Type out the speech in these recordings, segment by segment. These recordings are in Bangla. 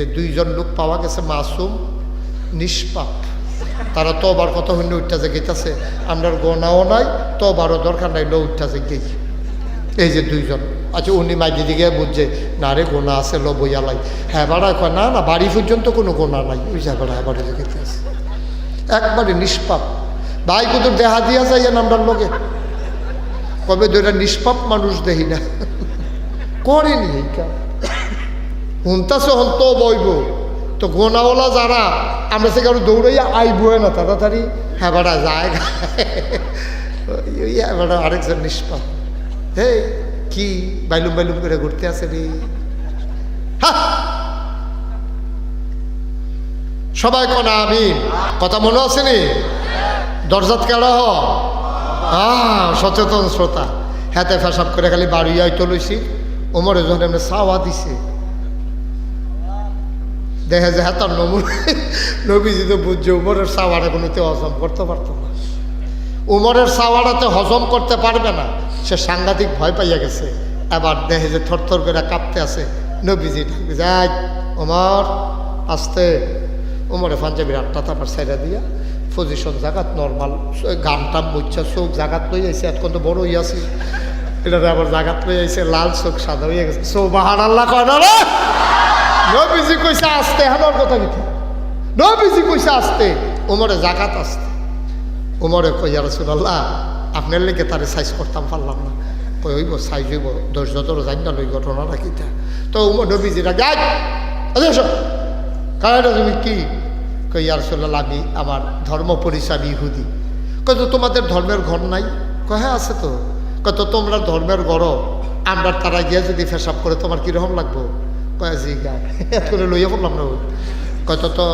যে দুইজন লোক পাওয়া গেছে মাসুম, নিষ্পাপ। তারা তো আবার কত হইলে উঠটা যে গেতেছে আমরার গোনাও নাই তো আবারও দরকার নাই, লো উঠটা যে এই যে দুইজন। আচ্ছা উনি মাইদি দিকে বুঝছে, না রে, গোনা আছে, লো বইয়ালাই হ্যাঁ বাড়া কয়, না না, বাড়ি পর্যন্ত কোনো গোনা নাই। ওই জায়গাটা হ্যাঁ বাড়ি আছে। একবারে নিষ্পাপ। ভাই কত দেহা দিয়া যায় আমরার লোকে কবে দুইটা নিষ্পাপ মানুষ দেখি না? করেনি এই হুনতাছে হন তো বইব। তো গোনাওয়ালা যারা, আমরা সে কারও দৌড়াইয়া আইব না, তাড়াতাড়ি হ্যাঁ বেড়া যায়। হ্যাঁ বেড়া আরেকজন নিষ্পাপ। হে কি বাইলুম বাইলুম করে ঘুরতে আসে রে! সবাই কনা আমি কথা মনে আছে নি? দরজাত কেড়া হ? হ্যাঁ সচেতন শ্রোতা। হাতে ফেসাব করে খালি বাড়ি আইতো লইছি। ওমরে যখন এমনি সাওয়া দিছে। দেখে যে হ্যাঁ তার নমুন নবীজি তো বুঝছে, উমরের সাওয়াটা কোনোতে হজম করতে পারতো না। উমরের সাওয়াটাতে হজম করতে পারবে না, সে সাংঘাতিক ভয় পাইয়া গেছে। এবার দেখে যে থরথর করে কাঁপতে আছে, নবীজি ডাকবে, যাই ওমর আসতে। উমরে পাঞ্জাবির আটটা তারপর সাইডা দিয়া পজিশন জাগাত নর্মাল গামটা মুচ্ছা চোখ জাগাত লই আইছে, এতক্ষণ তো বড় হইয়াছি এটাতে আবার জাগাত লই আইছে, লাল চোখ সাদা হইয়া গেছে। সো বাহার আল্লাহ কয় না নবীজি কইছে, আসতে, হানোর কথা কি? নবীজি কইছে, আসতে। ওমরে জাকাত আসতে ওমরে কইয়া রসুল্লাহ আপনার লেগে তারে সাইজ করতাম, পারলাম না। কই হইব সাইজ হইব দশ যতর জানি না লই ঘটনাটা কিটা তো। উমর নবীজিরা গাছ আচ্ছা কারণ তুমি কি? কই রসুল্লাহ আমি আমার ধর্ম পরিচয় ইহুদি। কত তোমাদের ধর্মের ঘর নাই? কয় হ্যাঁ আছে তো। কত তোমরা ধর্মের ঘর আমরা তারা গিয়ে যদি ফেসাব করে, তোমার কীরকম লাগবো? কয় জি গা করে লইয়া পড়লাম না কত তো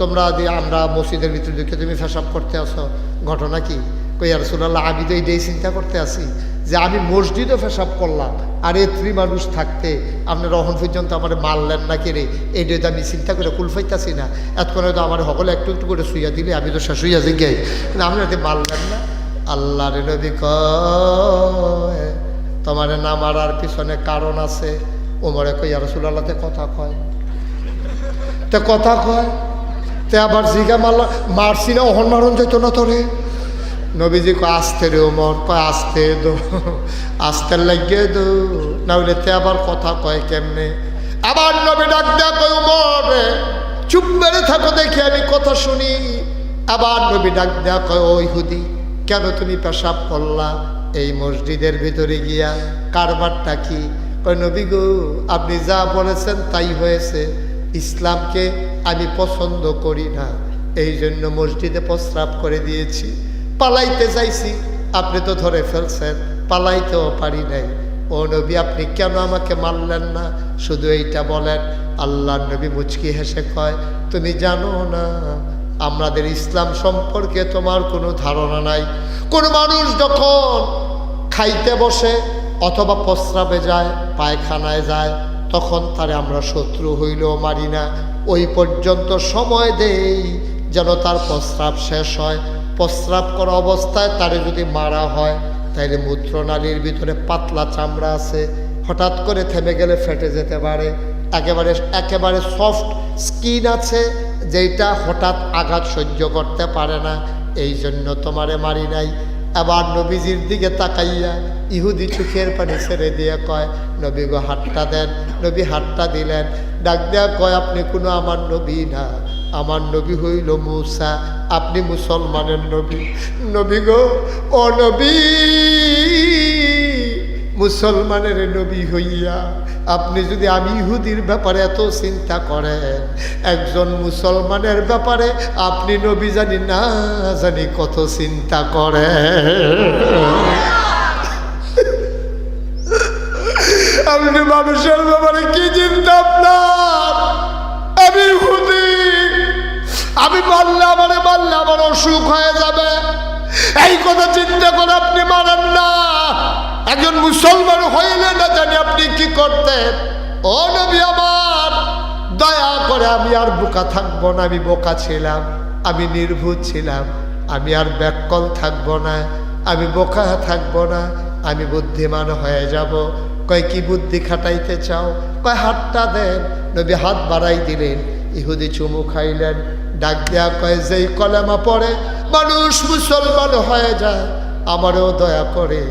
তোমরা আমরা মসজিদের ভিতরে ঢুকে তুমি ফেসাব করতে আসো ঘটনা কি? কই আর সুলাল্লাহ আমি তো এইটাই চিন্তা করতে আসি যে আমি মসজিদও ফেসাব করলাম। আর এত্রি মানুষ থাকতে আপনার অহন পর্যন্ত আমার মারলেন না কেড়ে এইটাই তো আমি চিন্তা করে কুলফাইতাছি না। এতক্ষণে তো আমার সকলে একটু একটু করে শুইয়া দিলে, আমি তো শেষ হইয়া আপনি যদি মারলেন না আল্লাহ রে নবী কয়, তোমার না মারার পিছনে কারণ আছে ওমরে কই আর সুলাল্লাতে কথা কয়। তে কথা কয়, তে আবার জিগা মারলা, মারছি না, অহন মারণ যেত না তোরে। নবীজি কয়, আসতে রে ওমর, কয়, আসতে দো, আসতে লাগিয়ে দো। না হইলে তে আবার কথা কয় কেমনে? আবার নবী ডাক দেয়া কয়, ওমর, চুপ মেরে থাকো দেখি, আমি কথা শুনি। আবার নবী ডাক দেয়া কয় ওই হুদি কেন তুমি পেশাব করলা? এই মসজিদের ভিতরে গিয়া কারবারটা কি? কয়, নবী গো, আপনি যা বলেছেন তাই হয়েছে। ইসলামকে আমি পছন্দ করি না। এই জন্য মসজিদে প্রস্রাব করে দিয়েছি। পালাইতে চাইছি আপনি তো ধরে ফেলছেন। পালাইতেও পারি নাই। ও নবী, আপনি কেন আমাকে মারলেন না? শুধু এইটা বলেন, আল্লাহ নবী মুচকি হেসে কয়, তুমি জানো না, আমাদের ইসলাম সম্পর্কে তোমার কোনো ধারণা নাই। কোনো মানুষ যখন খাইতে বসে অথবা প্রস্রাবে যায়, পায়খানায় যায়, তখন তারে আমরা শত্রু হইলেও মারি না। ওই পর্যন্ত সময় দেই যেন তার প্রস্রাব শেষ হয়। প্রস্রাব করা অবস্থায় তারে যদি মারা হয়, তাইলে মূত্রনালীর ভিতরে পাতলা চামড়া আছে। হঠাৎ করে থেমে গেলে ফেটে যেতে পারে। একেবারে একেবারে সফট স্কিন আছে যেটা হঠাৎ আঘাত সহ্য করতে পারে না। এই জন্য তোমারে মারি নাই। আবার নবীজির দিকে তাকাইয়া ইহুদি চোখের পানি ছেড়ে দিয়ে কয়, নবী গো, হাতটা দেন। নবী হাতটা দিলেন। ডাক দেয়া কয়, আপনি কোনো আমার নবী না। আমার নবী হইল মূসা। আপনি মুসলমানের নবী। নবী গো, ও নবী, মুসলমানের নবী হইয়া আপনি যদি আমি ইহুদির ব্যাপারে এত চিন্তা করেন, একজন মুসলমানের ব্যাপারে আপনি নবী জানি না জানি কত চিন্তা করেন। আপনি মানুষের ব্যাপারে কি চিন্তা আপনার? আমি হুদি আমি মারলে আমারে, মারলে আমার অসুখ হয়ে যাবে। এই কথা চিন্তা করে আপনি মারেন না। একজন মুসলমান হইলে না জানি আপনি কি করতেন। ও নবী আমার, দয়া করে আমি আর বোকা থাকব না, আমি বোকা ছিলাম, আমি নির্ভুত ছিলাম, আমি আর ব্যাকল থাকব না, আমি বোকা থাকব না, আমি বুদ্ধিমান হয়ে যাব। কয়, কি বুদ্ধি খাটাইতে চাও? কয়, হাতটা দেন। নবী হাত বাড়াই দিলেন। ইহুদি চুমু খাইলেন। ডাক দেয়া কয়, যেই কলেমা পড়ে, মানুষ মুসলমান হয়ে যায়, আমারও দয়া করে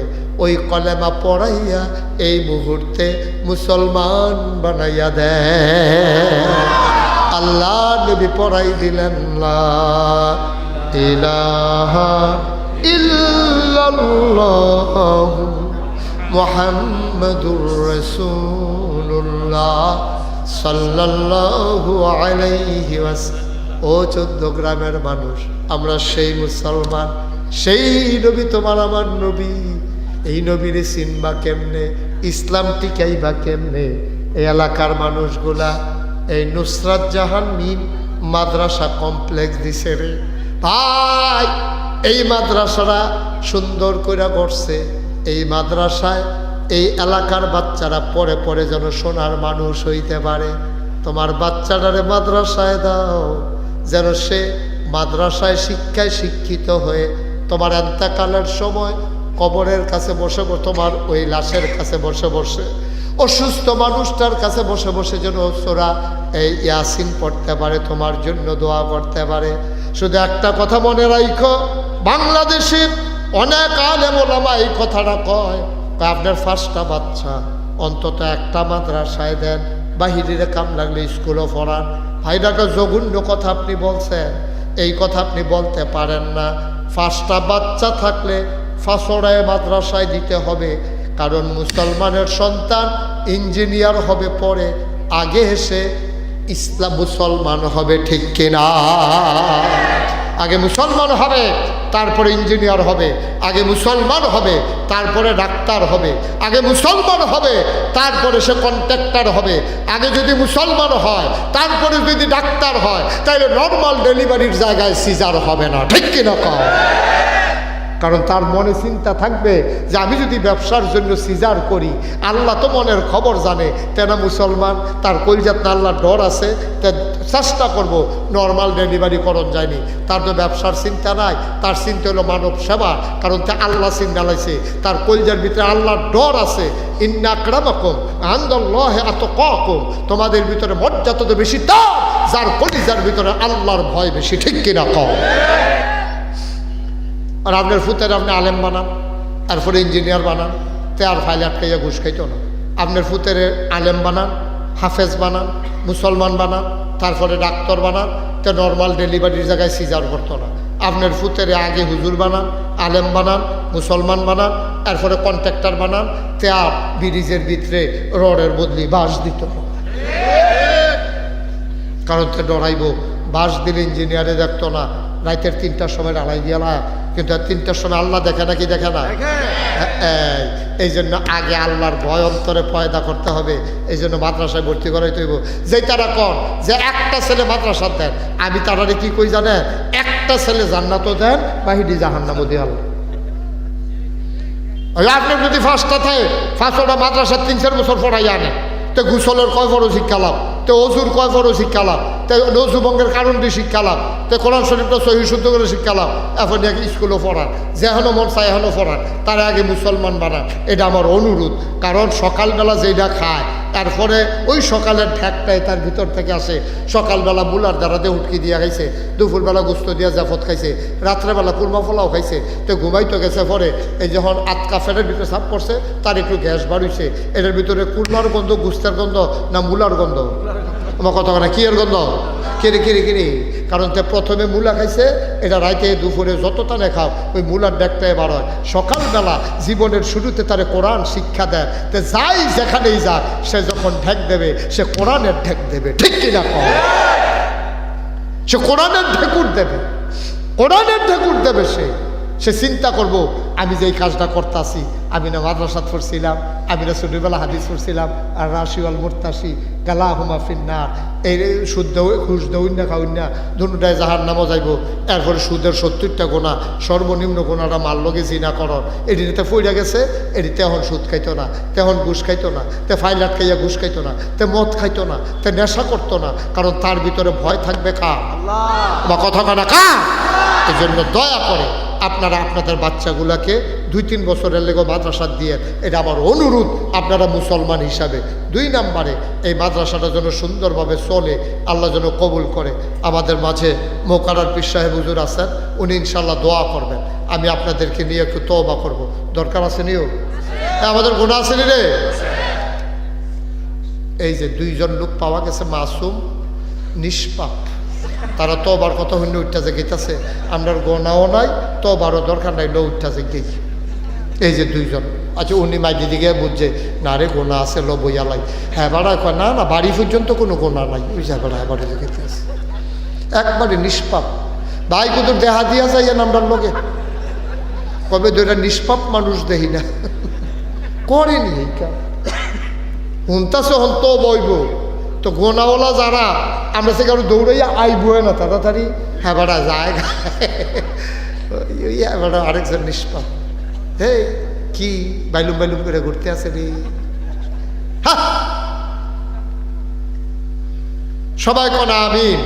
ওই কলেমা পড়াইয়া এই মুহূর্তে মুসলমান বানাইয়া দেয় আল্লাহ নবী পড়াই দিলেন ইলাহা ইল্লাল্লাহ মুহাম্মাদুর রাসূলুল্লাহ সাল্লাল্লাহু আলাইহি ও চোদ্দ গ্রামের মানুষ, আমরা সেই মুসলমান, সেই নবী তোমার আমার নবী। এই নবীর চিনবা কেমনে? ইসলাম টিকাইবা কেমনে? এই এলাকার মানুষগুলা, এই নুসরাত জাহান মিন মাদ্রাসা কমপ্লেক্স দিছে রে। ভাই, এই মাদ্রাসারা সুন্দর করে গড়ছে। এই মাদ্রাসায় এই এলাকার বাচ্চারা পরে পরে যেন সোনার মানুষ হইতে পারে। তোমার বাচ্চাটারে মাদ্রাসায় দাও, যেন সে মাদ্রাসায় শিক্ষায় শিক্ষিত হয়ে তোমার এন্তাকালের সময় কবরের কাছে বসে তোমার ওই লাশের কাছে বসে বসে, অসুস্থ মানুষটার কাছে বসে বসে যেন সোরা এই ইয়াসিন পড়তে পারে, তোমার জন্য দোয়া করতে পারে। শুধু একটা কথা মনে রাখো বাংলাদেশের অনেক আলেম এই কথাটা কয় আপনার ফার্স্টটা বাচ্চা, অন্তত একটা মাদ্রাসায় দেন, বাহিরের কাম লাগলে স্কুলও পড়ান। ভাইরাটা জঘন্য কথা আপনি বলছেন। এই কথা আপনি বলতে পারেন না। ফার্স্টটা বাচ্চা থাকলে ফাঁসড়ায় মাদ্রাসায় দিতে হবে, কারণ মুসলমানের সন্তান ইঞ্জিনিয়ার হবে পরে, আগে এসে ইসলাম মুসলমান হবে, ঠিক কিনা? আগে মুসলমান হবে, তারপরে ইঞ্জিনিয়ার হবে, আগে মুসলমান হবে, তারপরে ডাক্তার হবে, আগে মুসলমান হবে, তারপরে সে কন্ট্রাক্টার হবে, আগে যদি মুসলমান হয়, তারপরে যদি ডাক্তার হয় তাহলে নর্মাল ডেলিভারির জায়গায় সিজার হবে না, ঠিক কিনা কয় কারণ তার মনে চিন্তা থাকবে যে আমি যদি ব্যবসার জন্য সিজার করি, আল্লাহ তো মনের খবর জানে। তেনা মুসলমান? তার কলজাত না আল্লাহর ডর আছে চেষ্টা করব নর্মাল ডেলিভারি করণ যায়নি। তার তো ব্যবসার চিন্তা নাই, তার চিন্তা হলো মানব সেবা, কারণ তা আল্লাহ চিন্তা লাইছে তার কলজার ভিতরে আল্লাহর ডর আছে, ইন্না ক্রামাকম আন্দোল্লাহ এত কম তোমাদের ভিতরে মর্যাদা তো বেশি তা যার কলিজার ভিতরে আল্লাহর ভয় বেশি, ঠিক কিনা কম আর আপনার ফুতের আপনি আলেম বানান, তারপরে ইঞ্জিনিয়ার বানান, তে আর ফাইল আটকাইয়া ঘুষ খাইতো না। আপনার ফুতের আলেম বানান, হাফেজ বানান, মুসলমান বানান, তারপরে ডাক্তার বানান, তে নর্মাল ডেলিভারির জায়গায় সিজার করতো না। আপনার ফুতেরে আগে হুজুর বানান, আলেম বানান, মুসলমান বানান, তারপরে কন্ট্রাক্টর বানান, তে আর ব্রিজের ভিতরে রডের বদলি বাঁশ দিত কারণ তে ডরাইব, বাঁশ দিলে ইঞ্জিনিয়ারে দেখতো না রাতের তিনটার সময় ডালাই দিয়ালা কিন্তু তিনটার সময় আল্লাহ দেখে নাকি দেখে না? এই জন্য আগে আল্লাহর ভয় অন্তরে পয়দা করতে হবে। এই জন্য মাদ্রাসায় ভর্তি করাই তৈব যে তারা কর যে একটা ছেলে মাদ্রাসা দেন আমি তারারে কি কই জানে একটা ছেলে জান্নাতও দেন বাহিনী জাহান্নামও দিয়ে আল্লাহ আপনার যদি ফার্স্টটা থাকে ফার্স্টটা মাদ্রাসার তিন চার বছর পড়াই আনে তো গুসলের কয় বড় শিক্ষা লাভ? তো অজুর কয় বড় শিক্ষা লাভ? তো নজুবঙ্গের কারণ দিয়ে শিক্ষা লাভ। তো কোরআন শরীফটা সহি শুদ্ধ করে শিক্ষা লাভ। এখন নাকি স্কুলও পড়ান। যেহেনো মন চাই এখনও পড়ান। তার আগে মুসলমান বানান। এটা আমার অনুরোধ। কারণ সকালবেলা যেটা খায়, তারপরে ওই সকালের ঠ্যাকটাই তার ভিতর থেকে আসে। সকালবেলা মুলার দ্বারাতে উটকি দিয়া খাইছে, দুপুরবেলা গুস্ত দিয়া জাফত খাইছে, রাত্রেবেলা কুরমা ফলাও খাইছে, তো ঘুমাইতো গেছে পরে, এই যখন আতকা ফেরের ভিতরে সাপ পড়ছে, তার একটু গ্যাস বাড়িছে। এটার ভিতরে কুরমার গন্ধ, গুস্তের গন্ধ না মুলার গন্ধ? আমার কথা না কি এর গন্ধ? কিরে কেড়ে কেড়ে কারণ তে প্রথমে মূলা খাইছে, এটা রাইতে দুপুরে যত টানে খাও, ওই মূলার ডেকটায় বার হয়। সকালবেলা জীবনের শুরুতে তারে কোরআন শিক্ষা দেয়। তে যাই যেখানেই যাক, সে যখন ঢেক দেবে, সে কোরআনের ঢেক দেবে। ঠিক কিনা কম সে কোরআনের ঢেকুর দেবে। কোরআনের ঢেকুর দেবে সে। সে চিন্তা করব আমি যে এই কাজটা করতেছি আমি না মাদ্রাসাত পড়ছিলাম আমি না ছোটবেলা হাদিস পড়ছিলাম আর রাশিওয়াল মুরতাসি গালা হুমা ফিন্নার এই শুদ্ধ ঘুষ দৌন্য খাউন্য দুটায় জাহার নামও যাইব এরপরে সুদের সত্তরটা গোনা সর্বনিম্ন গোনাটা মার লগে জিনা করর এটিতে ফইরা গেছে এটিতে এখন সুদ খাইতো না তেহন ঘুষ খাইতো না তে ফাইল আটকাইয়া ঘুষ খাইতো না তে মদ খাইতো না তে নেশা করতো না কারণ তার ভিতরে ভয় থাকবে কা বা কথা কানা কা এই জন্য দয়া করে আপনারা আপনাদের বাচ্চাগুলোকে দুই তিন বছরের লেগে মাদ্রাসা দিয়ে এটা আমার অনুরোধ আপনারা মুসলমান হিসাবে। দুই নাম্বারে এই মাদ্রাসাটা যেন সুন্দরভাবে চলে আল্লাহ যেন কবুল করে। আমাদের মাঝে মোকারার পীর সাহেব হুজুর আছেন উনি ইনশাল্লাহ দোয়া করবেন। আমি আপনাদেরকে নিয়ে একটু তওবা করব। দরকার আছে নিও? হ্যাঁ, আমাদের গুণা আছে রে? এই যে দুইজন লোক পাওয়া গেছে মাসুম নিষ্পাপ। তারা তো আবার কত হইলে উঠটা যে গেতেছে আমরার গোনাও নাই তো আবারও দরকার নাই, লো উঠটা যে গেই। এই যে দুইজন। আচ্ছা উনি মাইদি দিকে বুঝছে, না রে, গোনা আছে, লো বইয়ালাই হ্যাঁ বাড়া কয়, না না, বাড়ি পর্যন্ত কোনো গোনা নাই। ওই যা বেড়া বাড়ি যে গেতে আছে একবারে নিষ্পাপ। ভাই কুতুর দেহা দিয়া যায় আমরার লোকে কবে দুইটা নিষ্পাপ মানুষ দেখি না। করেনি এই কাজ হুনতাছে হন তো বইব তো গোনাওয়ালা যারা, আমরা সে কারও দৌড়াইয়া আইব না, তাড়াতাড়ি। হ্যাঁ বেড়া যায়। হ্যাঁ বেড়া আরেকজন নিষ্পাপ। হে কি বাইলুম বাইলুম করে ঘুরতে আসে রে। সবাই কনা, আমিন।